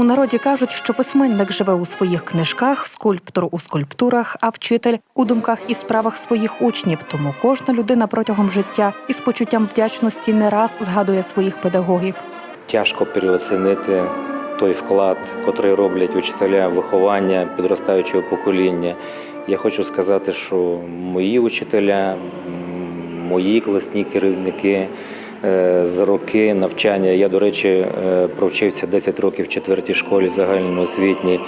У народі кажуть, що письменник живе у своїх книжках, скульптор у скульптурах, а вчитель у думках і справах своїх учнів. Тому кожна людина протягом життя із почуттям вдячності не раз згадує своїх педагогів. Тяжко переоцінити той вклад, котрий роблять учителя виховання підростаючого покоління. Я хочу сказати, що мої учителя, мої класні керівники за роки навчання. Я, до речі, е, провчився 10 років в четвертій школі загальноосвітній.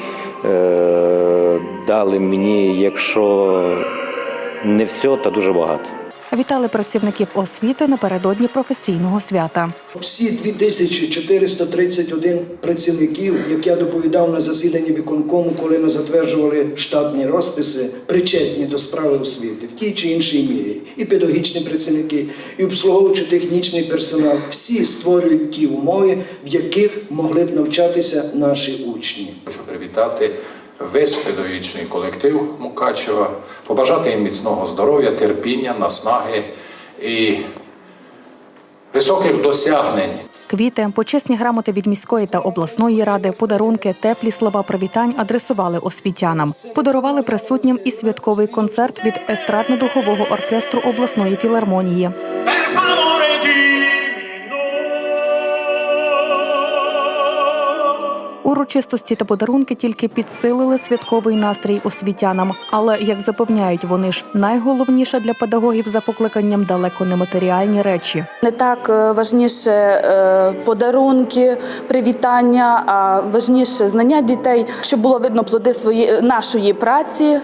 е, Дали мені, якщо не все, то дуже багато. Вітали працівників освіти напередодні професійного свята. Всі 2431 працівників, як я доповідав на засіданні виконкому, коли ми затверджували штатні розписи, причетні до справи освіти в тій чи іншій мірі. І педагогічні працівники, і обслуговуючо-технічний персонал. Всі створюють ті умови, в яких могли б навчатися наші учні. Хочу привітати весь педагогічний колектив Мукачева, побажати їм міцного здоров'я, терпіння, наснаги і високих досягнень. Квіти, почесні грамоти від міської та обласної ради, подарунки, теплі слова привітань адресували освітянам. Подарували присутнім і святковий концерт від естрадно-духового оркестру обласної філармонії. Урочистості та подарунки тільки підсилили святковий настрій освітянам. Але як запевняють вони ж, найголовніше для педагогів за покликанням далеко не матеріальні речі. Не так е, важніше е, подарунки, привітання, а важніше знання дітей, щоб було видно плоди свої нашої праці.